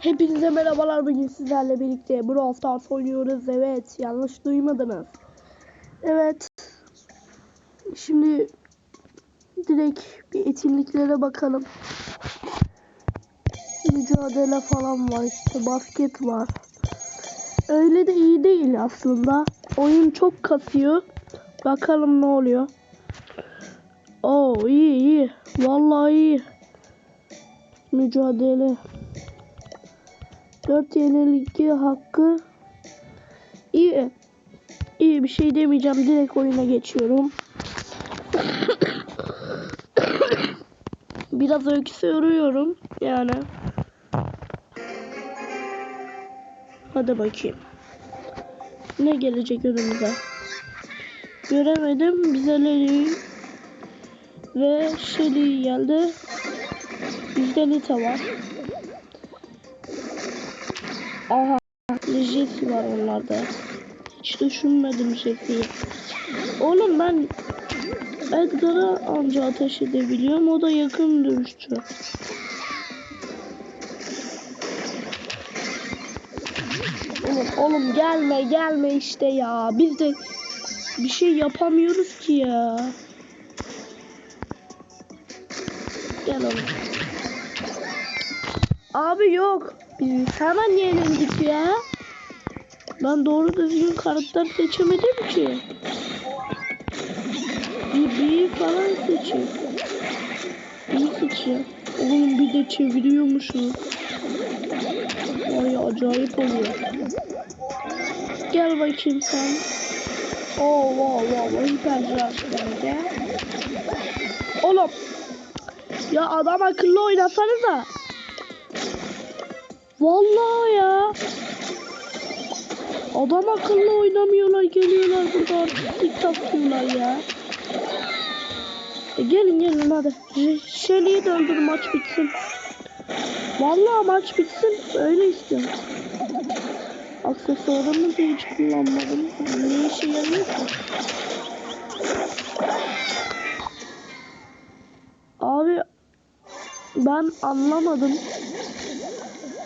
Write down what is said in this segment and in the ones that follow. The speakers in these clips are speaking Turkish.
Hepinize merhabalar bugün sizlerle birlikte Brawl Stars oynuyoruz. Evet yanlış duymadınız. Evet. Şimdi direkt bir etkinliklere bakalım. Mücadele falan var işte basket var. Öyle de iyi değil aslında. Oyun çok kasıyor. Bakalım ne oluyor. Oo iyi iyi. Vallahi iyi. Mücadele. 4 yenilgi hakkı. İyi. İyi bir şey demeyeceğim. Direkt oyuna geçiyorum. Biraz öksürüyorum. Yani. Hadi bakayım. Ne gelecek önümüze? Göremedim. Bize Leli ve Shelly geldi. Bizde Lita var. Aha. Jesse var onlarda. Hiç düşünmedim Jesse'yi. Oğlum ben Edgar'a anca ateş edebiliyorum. O da yakın dövüşçü. Oğlum, oğlum gelme gelme işte ya. Biz de bir şey yapamıyoruz ki ya. Gel oğlum. Abi yok. Biz hemen yenildik ya. Ben doğru düzgün karakter seçemedim ki. Bir büyük falan seçeyim. İyi seçeyim. Oğlum bir de çeviriyormuşum. Vay acayip oluyor. Gel bakayım sen. Oo wow wow wow hiper bence. Oğlum. Ya adam akıllı oynasanıza. Vallahi ya. Adam akıllı oynamıyorlar geliyorlar burada artistik takıyorlar ya. E gelin gelin hadi. Ş- Shelly'i de öldür maç bitsin. Vallahi maç bitsin öyle istiyorum. Aksesuarımı da hiç kullanmadım. Ne işe yarıyor? Abi ben anlamadım.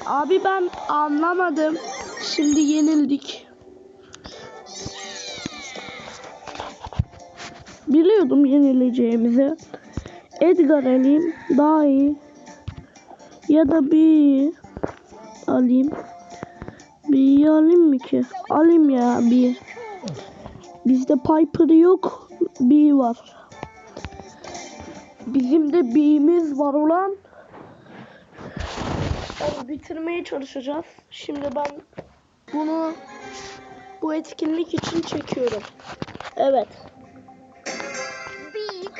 Abi ben anlamadım. Şimdi yenildik. Biliyordum yenileceğimizi. Edgar alayım daha iyi. Ya da bir alayım. Bir alayım mı ki? Alayım ya bir. Bizde Piper yok. Bir var. Bizim de birimiz var ulan. Bitirmeye çalışacağız. Şimdi ben bunu bu etkinlik için çekiyorum. Evet.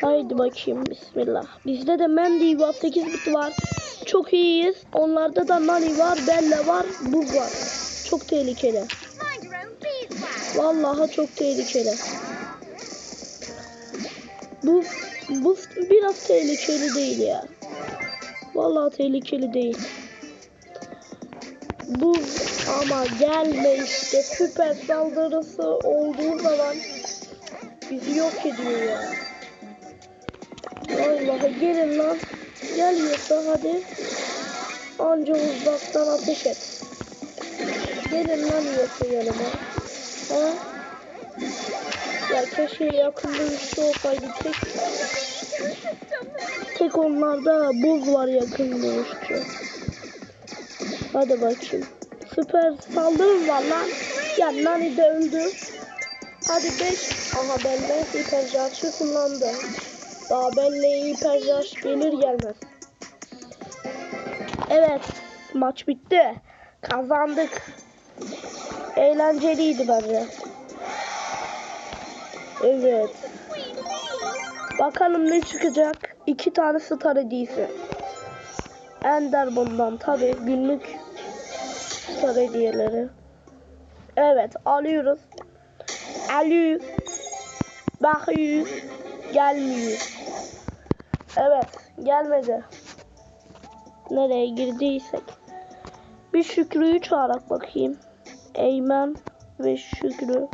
Haydi bakayım bismillah. Bizde de Mandy var 8 bit var. Çok iyiyiz. Onlarda da Nani var, Bella var, Bug var. Çok tehlikeli. Vallahi çok tehlikeli. Bu bu biraz tehlikeli değil ya. Vallahi tehlikeli değil. Bu ama gelme işte süper saldırısı olduğu zaman bizi yok ediyor ya. Vallahi gelin lan. Gel yoksa hadi. Anca uzaktan ateş et. Gelin lan yoksa yanıma. Ha? Ya keşke yakında üçlü olsaydı tek. Tek onlarda buz var yakın dövüşçü. Hadi bakayım. Süper saldırım var lan. Ya Nani de. Hadi 5. Aha Belle hipercharge'ı kullandı. Daha Belle'ye hipercharge gelir gelmez. Evet. Maç bitti. Kazandık. Eğlenceliydi bence. Evet. Bakalım ne çıkacak. İki tane star hediyesi. Ender bundan tabi günlük star hediyeleri. Evet alıyoruz. Alıyoruz. Bakıyoruz. Gelmiyor. Evet gelmedi. Nereye girdiysek. Bir Şükrü'yü çağırak bakayım. Eymen ve Şükrü.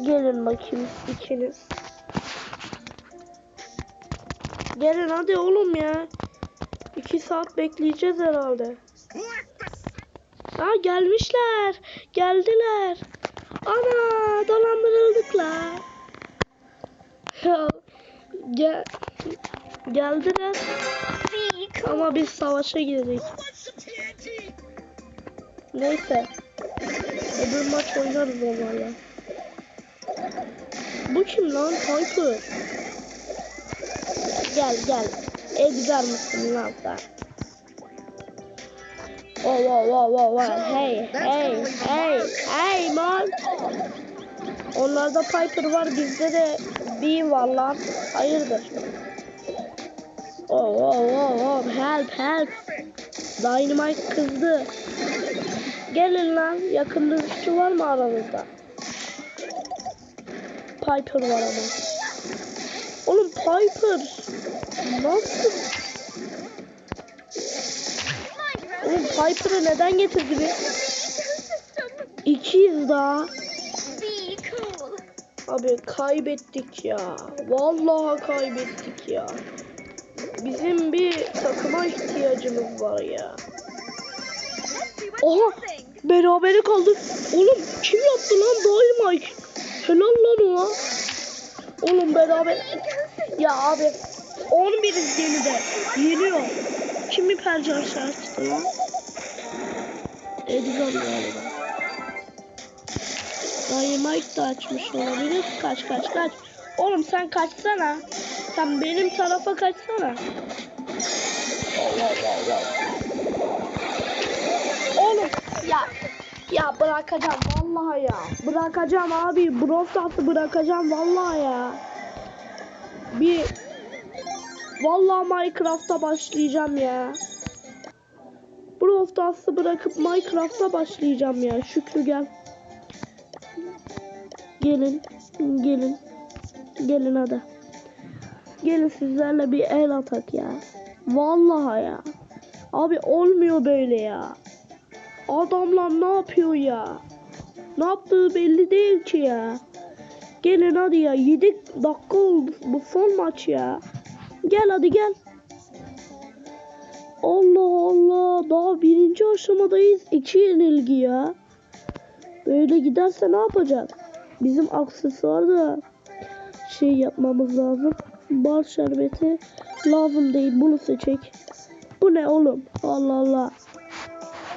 Gelin bakayım ikiniz. Gelin hadi oğlum ya. İki saat bekleyeceğiz herhalde. Ha gelmişler. Geldiler. Ana dolandırıldık la. Gel, geldiler ama biz savaşa girdik. Neyse. Öbür maç oynarız onlarla. Bu kim lan? Piper. Gel gel. Edgar mısın lan sen? Oh, wow, wow, wow, wow. Hey, hey, hey, hey man. Onlarda Piper var, bizde de Bee var lan. Hayırdır? Oh, oh, oh, oh. Help, help. Dynamite kızdı. Gelin lan. Yakın dövüşçü var mı aranızda? Piper var ama. Oğlum Piper. Nasıl? Piper'ı neden getirdi ecosystem. İkiyiz daha. Be. Abi kaybettik ya. Vallahi kaybettik ya. Bizim bir takıma ihtiyacımız var ya. Oha! Berabere kaldık. Oğlum kim yaptı lan Dynamite? Helal lan ona. Oğlum beraber. Ya abi 11'iz gemide. Yeniyor. Kimi penceresi açtı lan? Edgar galiba. Dynamite de açmış olabilir. Kaç kaç kaç. Oğlum sen kaçsana. Sen benim tarafa kaçsana. Oğlum ya ya bırakacağım vallahi ya. Bırakacağım abi. Brawl bırakacağım vallahi ya. Bir vallahi Minecraft'a başlayacağım ya. Brawl Stars'ı bırakıp Minecraft'a başlayacağım ya. Şükrü gel. Gelin. Gelin. Gelin hadi. Gelin sizlerle bir el atak ya. Vallahi ya. Abi olmuyor böyle ya. Adamlar ne yapıyor ya? Ne yaptığı belli değil ki ya. Gelin hadi ya. 7 dakika oldu bu son maç ya. Gel hadi gel. Allah Allah. Daha birinci aşamadayız. İki yenilgi ya. Böyle giderse ne yapacak? Bizim aksesuarda şey yapmamız lazım. Bal şerbeti lazım değil. Bunu seçek. Bu ne oğlum? Allah Allah.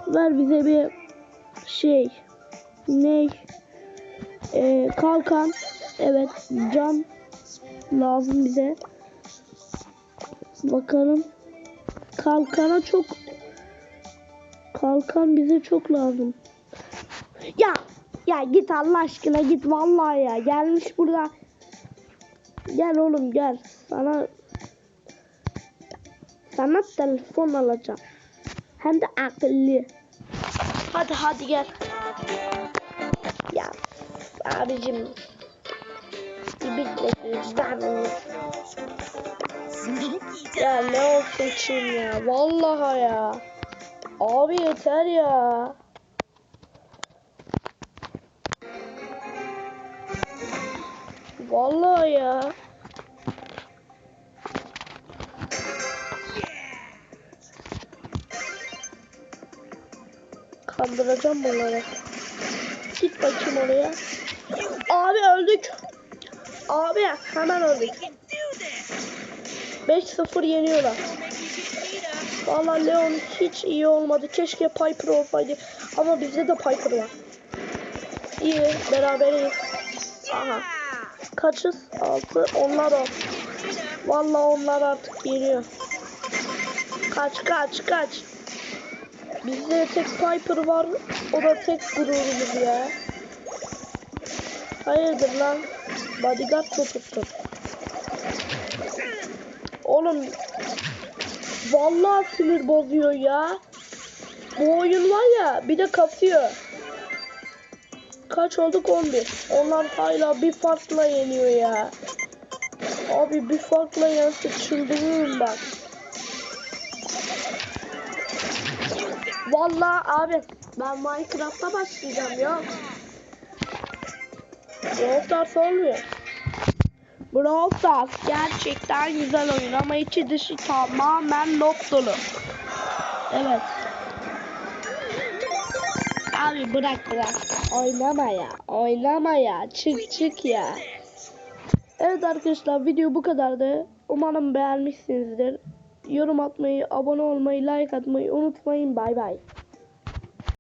Ver bize bir şey. Ne? Ee, kalkan. Evet. Cam lazım bize. Bakalım. Kalkana çok kalkan bize çok lazım. Ya ya git Allah aşkına git vallahi ya. Gelmiş burada. Gel oğlum gel. Sana sana telefon alacağım. Hem de akıllı. Hadi hadi gel. Ya abicim. Bir bekle. Ben. Ya ne olsun için ya. Vallahi ya. Abi yeter ya. Vallahi ya. Kandıracağım bunları. Git bakayım oraya. Abi öldük. Abi hemen öldük. 5-0 yeniyorlar. Vallahi Leon hiç iyi olmadı. Keşke Piper olsaydı. Ama bizde de Piper var. İyi beraberiz. Aha. Kaçız? 6. Onlar o. Vallahi onlar artık geliyor. Kaç kaç kaç. Bizde tek Piper var. O da tek gururumuz ya. Hayırdır lan? Bodyguard mı tuttun? Oğlum vallahi sinir bozuyor ya. Bu oyun var ya bir de kasıyor. Kaç olduk 11. Onlar hala bir farkla yeniyor ya. Abi bir farkla yense çıldırırım bak. Vallahi abi ben Minecraft'a başlayacağım ya. Roblox olmuyor. Brawl Stars gerçekten güzel oyun ama içi dışı tamamen dolu. Evet. Abi bırak bırak. Oynama ya. Oynama ya. Çık çık ya. Evet arkadaşlar video bu kadardı. Umarım beğenmişsinizdir. Yorum atmayı, abone olmayı, like atmayı unutmayın. Bay bay.